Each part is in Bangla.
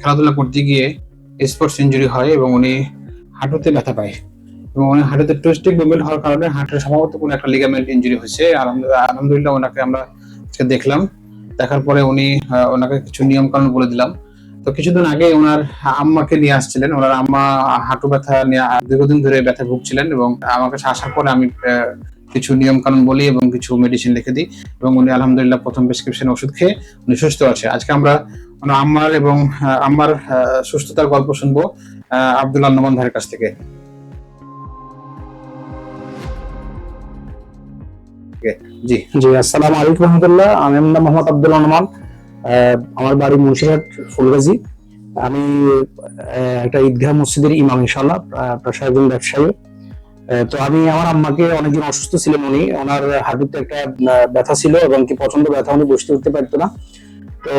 খেলাধুলা করতে গিয়ে স্পোর্টস ইঞ্জুরি হয় এবং উনি হাঁটুতে ব্যথা পায় এবং উনি হাঁটুতে টুইস্টিক মুভমেন্ট হওয়ার কারণে হাঁটুর সম্ভবত কোনো একটা লিগামেন্ট ইঞ্জুরি হয়েছে। আলহামদুলিল্লাহ ওনাকে আমরা দেখলাম। দেখার পরে উনি ওনাকে কিছু নিয়ম কানুন বলে দিলাম। তো কিছুদিন আগে ওনার আম্মাকে নিয়ে আসছিলেন। ওনার আম্মা হাঁটু ব্যথা নিয়ে দীর্ঘদিন ধরে ব্যথা ভুগছিলেন এবং আমার কাছে আসার পরে আমি কিছু নিয়ম কানুন বলি এবং কিছু মেডিসিন লিখে দিই। এবং উনি আলহামদুলিল্লাহ প্রথম প্রেসক্রিপশন ওষুধ খেয়ে উনি সুস্থ আছে। আজকে আমরা ওনার আম্মার এবং আহ, সুস্থতার গল্প শুনব আব্দুল্লাহ নোমান ভাইয়ের কাছ থেকে। জি। জি আসসালামু আলাইকুম রহমতুল্লাহ। আমি আমার মোহাম্মদ আব্দুল রহমান আমার বাড়ি মুন্সিরহাট ফুলগাজী। আমি একটা ঈদগাহ মসজিদের ইমাম ইনশাল্লাহ একজন ব্যবসায়ী। তো আমি আমার আম্মাকে অনেকদিন অসুস্থ ছিলেন উনি। ওনার হাঁটুতে একটা ব্যথা ছিল এবং কি প্রচণ্ড ব্যথা, উনি বসতে উঠতে পারতো না। তো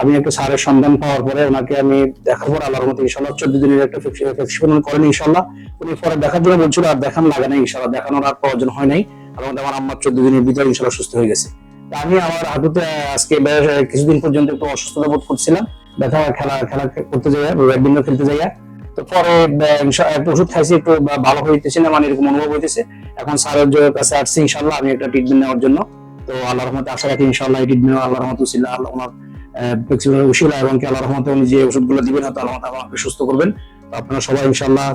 আমি একটা সারের সন্ধান পাওয়ার পরে ওনাকে আমি দেখার পর আল্লাহর মতো ইনশাল্লাহ চোদ্দ দিনের একটা প্রেসক্রিপশন করেন ইনশাল্লাহ উনি পরে দেখার জন্য বলছিল, আর দেখান লাগে না ইনশাল্লাহ দেখানোর আর প্রয়োজন হয় নাই। আলহামদুলিল্লাহ আমার আম্মার চোদ্দ দিনের ভিতরে ইনশাল্লাহ সুস্থ হয়ে গেছে। আমি আমার হাঁটুতে আজকে কিছুদিন পর্যন্ত একটু অসুস্থতা বোধ করছিলাম। ব্যথা খেলা খেলা করতে যাই ব্যাডমিন্টন খেলতে যাই তো পরে ওষুধ খাইছি একটু ভালো হইতেছে না মানে এরকম অনুভব হইতেছে। এখন স্যারের কাছে আসছি ইনশাল্লাহ আমি একটা ট্রিটমেন্ট নেওয়ার জন্য। তো আল্লাহ রহমতে আশা রাখি ইনশাল্লাহ এই ট্রিটমেন্ট আল্লাহ রহমত ছিল আল্লাহ ওনার ফ্লেক্সিবল উশিলা এবং আল্লাহ রহমতে উনি যে ওষুধগুলো দিবেন, হয়তো আল্লাহ আমাকে সুস্থ করবেন। আপনারা সবাই ইনশাল্লাহ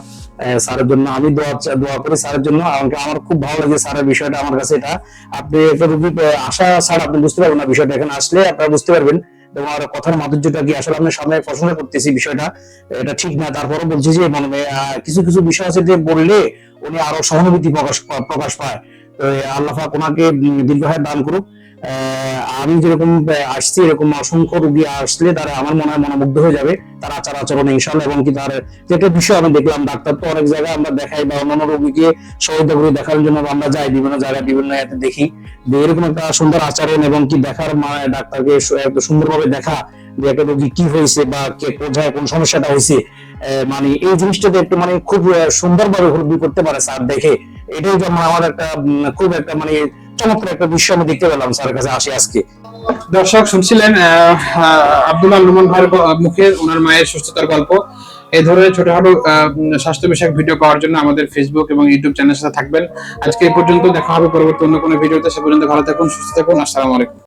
স্যারের জন্য আমি দোয়া দোয়া করি স্যারের জন্য। আমার খুব ভালো লাগে স্যারের বিষয়টা, আমার কাছে এটা। আপনি একটা রুগী আশা ছাড়া আপনি বুঝতে পারবেন না, বিষয়টা এখানে আসলে আপনারা বুঝতে পারবেন। আমার কথার মাধুর্যটা কি আসলে আমি সামনে প্রশ্নটা করতেছি বিষয়টা? এটা ঠিক না তারপরে বলছি যে মানে কিছু কিছু বিষয় আছে যে বললে উনি আরও সহানুভূতি প্রকাশ প্রকাশ পায়। তো, আল্লাহ ওনাকে দীর্ঘ দান করুক। আমি যেরকম আসছি, এরকম অসংখ্য রুগী আসলে তারা আমার মনে হয় মনোমুগ্ধ হয়ে যাবে। তার আচার আচরণে ইনশাল্লাহ এবং কি তার যেটা বিষয় আমি দেখলাম, ডাক্তার তো অনেক জায়গায় আমরা দেখাই বা অন্যান্য রোগীকে সহায়তা করি দেখার জন্য আমরা যাই, বিভিন্ন জায়গায়, বিভিন্ন এতে দেখি। যে এরকম একটা সুন্দর আচরণ এবং কি দেখার মানে ডাক্তারকে একটু সুন্দরভাবে দেখা যে একটা রোগী কি হয়েছে বা কে কোথায়, কোন সমস্যাটা হয়েছে মানে এই জিনিসটাতে একটু মানে খুব সুন্দরভাবে করতে পারে স্যার দেখে। এটাই আমার একটা খুব একটা মানে চমৎকার একটা দৃশ্য আমি দেখতে পেলাম স্যারের কাছে আসি আজকে। দর্শক, শুনছিলেন আব্দুল্লাহ রহমান ভাইয়ের মুখে ওনার মায়ের সুস্থতার গল্প। এই ধরনের ছোটখাটো স্বাস্থ্য বিষয়ক ভিডিও পাওয়ার জন্য আমাদের ফেসবুক এবং ইউটিউব চ্যানেল সাথে থাকবেন। আজকে এই পর্যন্ত দেখা হবে পরবর্তী অন্য কোনো ভিডিওতে সে পর্যন্ত ভালো থাকুন, সুস্থ থাকুন। আসসালামু আলাইকুম।